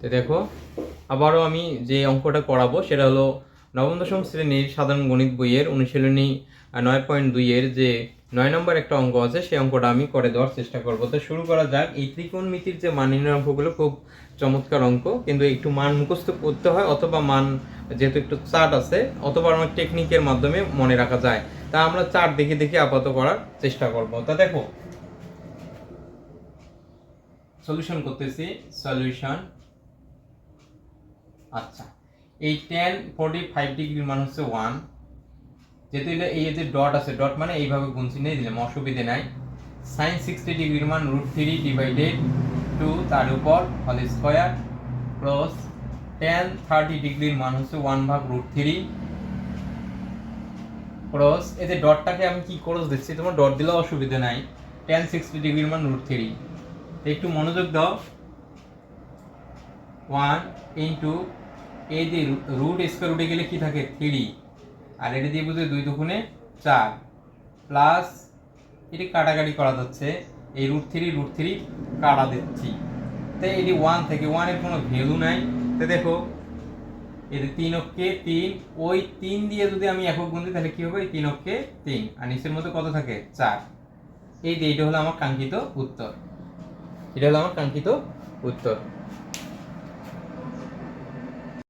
তো দেখো, আবারও আমি যে অঙ্কটা করাবো সেটা হলো নবম দশম শ্রেণির সাধারণ গণিত বইয়ের অনুশীলনী নয় পয়েন্ট দুইয়ের যে নয় নম্বর একটা অঙ্ক আছে, সেই অঙ্কটা আমি করে দেওয়ার চেষ্টা করব। তো শুরু করা যাক। এই ত্রিকোণমিতির যে মান নির্ণয় অঙ্কগুলো খুব চমৎকার অঙ্ক, কিন্তু একটু মান মুখস্থ করতে হয় অথবা মান যেহেতু একটু চার্ট আছে, অথবা আমার টেকনিকের মাধ্যমে মনে রাখা যায়। তা আমরা চার্ট দেখে দেখে আপাত করার চেষ্টা করব। তা দেখো সলিউশন করতেছি সলিউশন আচ্ছা এই টেন ফোর্টি ফাইভ ডিগ্রির মান হচ্ছে ওয়ান যেহেতু এটা এই যে ডট আছে ডট মানে এইভাবে গুনছি নিয়ে দিলাম, অসুবিধে নাই। সাইন সিক্সটি ডিগ্রির মান রুট থ্রি ডিভাইডেড টু তার উপর হল স্কোয়ার প্লাস টেন থার্টি ডিগ্রির মান হচ্ছে ওয়ান ভাগ রুট থ্রি ক্রস যে ডটটাকে আমি কি ক্রস দিচ্ছি, তোমার ডট দিলেও অসুবিধা নাই। টেন সিক্সটি ডিগ্রির মান রুট থ্রি একটু মনোযোগ দাও। ওয়ান ইন্টু এই যে রুট স্কোয়ার রুটে গেলে কি থাকে? থ্রি। আর এটা দিয়ে বুঝে দুই দুগুণে চার। প্লাস এটি কাটাকাটি করা যাচ্ছে। এই রুট থ্রি রুট থ্রি কাটা দিচ্ছি। তাই এটি ওয়ান থেকে ওয়ানের কোনো ভ্যালু নাই। তো দেখো এতে তিন অক্ষে তিন, ওই তিন দিয়ে যদি আমি একক দিই, তাহলে কি হবে? তিন অক্ষে তিন। আর নিচের মধ্যে কত থাকে? চার। এই যে এইটা হলো আমার কাঙ্ক্ষিত উত্তর। এটা হলো আমার কাঙ্ক্ষিত উত্তর।